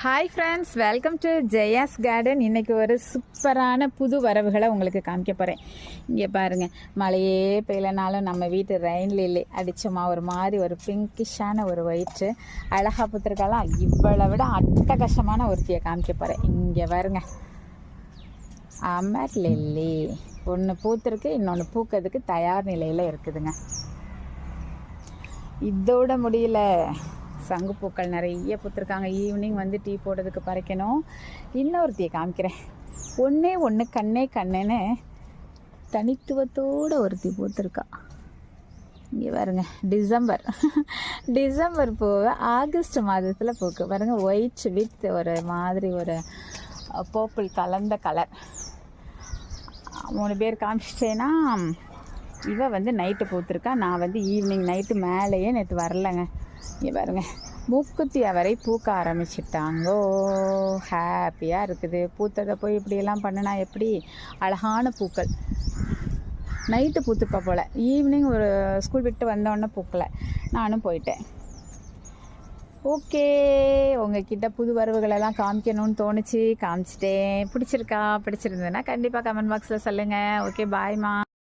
Hi friends welcome to Jaya's garden இன்னைக்கு ஒரு சூப்பரான புது வரவுகளை உங்களுக்கு காமிக்க போகிறேன் இங்கே பாருங்கள் மழையே பெய்யலனாலும் நம்ம வீட்டு ரெயின் லில்லி அடிச்சோமா ஒரு மாதிரி ஒரு பிங்கிஷான ஒரு ஒயிட்டு அழகா புத்திருக்கலாம் இவ்வளோ விட அட்டகஷமான ஒருத்தியை காமிக்க போகிறேன் இங்கே பாருங்க. அமர் லில்லி ஒன்று பூத்திருக்கு இன்னொன்று பூக்கிறதுக்கு தயார் நிலையில் இருக்குதுங்க. இதோட முடியல. சங்குப்பூக்கள் நிறைய பூத்துருக்காங்க. ஈவினிங் வந்து டீ போடுறதுக்கு பறிக்கணும். இன்னொருத்தியை காமிக்கிறேன். ஒன்றே ஒன்று கண்ணே கண்ணுன்னு தனித்துவத்தோட ஒருத்தி பூத்துருக்கா. இங்கே பாருங்க டிசம்பர். டிசம்பர் பூவை ஆகஸ்ட் மாதத்தில் பூக்கு. பாருங்க ஒயிட் வித் ஒரு மாதிரி ஒரு பர்பிள் கலந்த கலர் மூணு பேர் காமிச்சிட்டேன்னா இவ வந்து நைட்டு பூத்துருக்கா. நான் வந்து ஈவினிங் நைட்டு மேலேயே நேற்று வரலைங்க. இங்கே பாருங்க. மூக்குத்தி அவரை பூக்க ஆரம்பிச்சிட்டாங்கோ. ஹாப்பியாக இருக்குது. பூத்ததை போய் இப்படியெல்லாம் பண்ணினா எப்படி? அழகான பூக்கள். நைட்டு பூத்துப்பா போல். ஈவினிங் ஒரு ஸ்கூல் விட்டு வந்தோடனே பூக்கலை. நானும் போயிட்டேன். ஓகே உங்ககிட்ட புது வரவுகளெல்லாம் காமிக்கணும்னு தோணுச்சு. காமிச்சிட்டேன். பிடிச்சிருக்கா? பிடிச்சிருந்ததுன்னா கண்டிப்பாக கமெண்ட் பாக்ஸில் சொல்லுங்கள் ஓகே பாய்மா